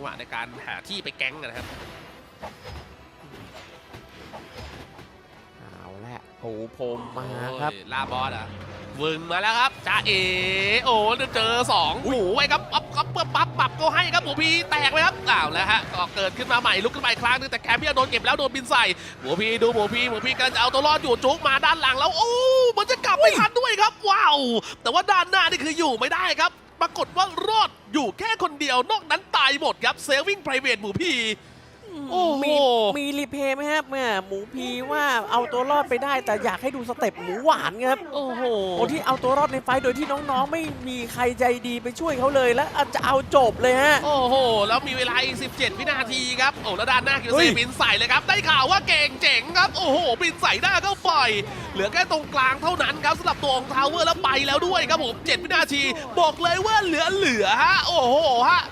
จังหวะในการหาที่ไปแก๊งนะครับเอาละปูพรมมาครับโอ้ยลาบอสอะวึงมาแล้วครับจ้าเอโอ้เจอสองหมูไว้ครับปั๊บปั๊บปั๊บปั๊บปั๊บก็ให้ครับหมูพีแตกไปครับอ้าวแล้วฮะก็เกิดขึ้นมาใหม่ลุกขึ้นมาอีกครั้งนึงแต่แคมพี่โดนเก็บแล้วโดนบินใส่หมูพีดูหมูพีหมูพีกำลังจะเอาตัวรอดอยู่จุกมาด้านหลังแล้วโอ้มันจะกลับไม่ทันด้วยครับว้าว แต่ว่าด้านหน้านี่คืออยู่ไม่ได้ครับ ปรากฏว่ารอดอยู่แค่คนเดียวนอกนั้นตายหมดครับเซลวิ่งไพรเวทหมูพีโอ้โหมีมีรีเพย์ไหมครับแม่หมูพีว่าเอาตัวรอดไปได้ แต่อยากให้ดูสเต็ปหมูหวานครับโอ้โหโอ้ที่เอาตัวรอดในไฟท์โดยที่น้องๆ ไม่มีใครใจดีไปช่วยเขาเลยแล้วอาจจะเอาจบเลยฮะโอ้โห แล้วมีเวลาอีก 17 วินาทีครับโอ้แล้วด้านหน้าคิวเฮ้เซยบินใส่เลยครับ ได้ข่าวว่าเก่งเจ๋งครับ โอ้โหบินใส่หน้าเข้าปเหลือแค่ตรงกลางเท่านั้นครับสำหรับตัวของทาวเวอร์แล้วไปแล้วด้วยครับผม7วินาที บอกเลยว่าเหลือเหลือฮะโอ้โหฮะ